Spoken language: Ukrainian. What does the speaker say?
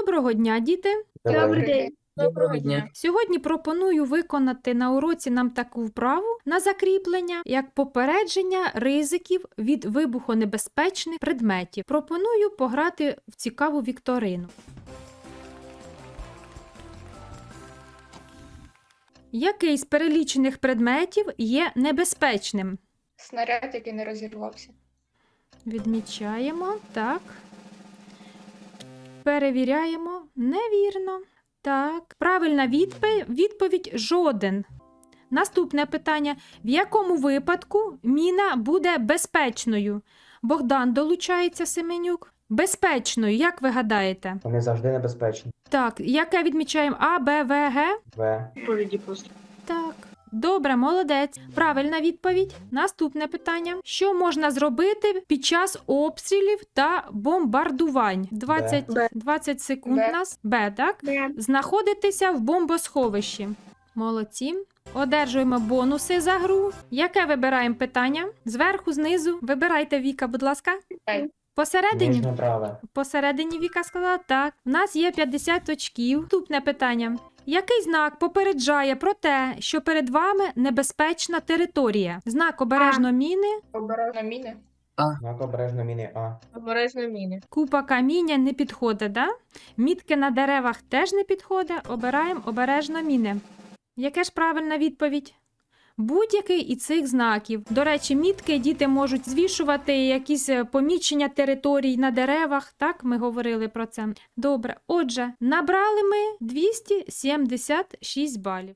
Доброго дня, діти! Добрий день. Доброго дня. Сьогодні пропоную виконати на уроці нам таку вправу на закріплення, як попередження ризиків від вибухонебезпечних предметів. Пропоную пограти в цікаву вікторину. Який з перелічених предметів є небезпечним? Снаряд, який не розірвався. Відмічаємо. Так. Перевіряємо. Невірно. Так. Правильна відповідь, відповідь жоден. Наступне питання: в якому випадку міна буде безпечною? Богдан долучається Семенюк. Безпечною, як ви гадаєте? Вони завжди небезпечні. Так, яке відмічаємо А, Б, В, Г? В. Відповіді просто. Так. Добре, молодець. Правильна відповідь. Наступне питання: що можна зробити під час обстрілів та бомбардувань? 20, Б. 20 секунд Б. нас. Б, так? Знаходитися в бомбосховищі. Молодці. Одержуємо бонуси за гру. Яке вибираємо питання? Зверху, знизу. Вибирайте Віка, будь ласка. Ай. Посередині. Нижнє праве. Посередині Віка сказала так. У нас є 50 очків. Наступне питання. Який знак попереджає про те, що перед вами небезпечна територія? Знак обережно міни, Обережно міни. Знак обережно міни А. Обережно міни. купа каміння не підходить, да? Мітки на деревах теж не підходить. Обираємо обережно міни. Яке ж правильна відповідь? Будь-який із цих знаків. До речі, мітки діти можуть звішувати якісь е, помічення територій на деревах. Так, ми говорили про це. Добре. Отже, набрали ми 276 балів.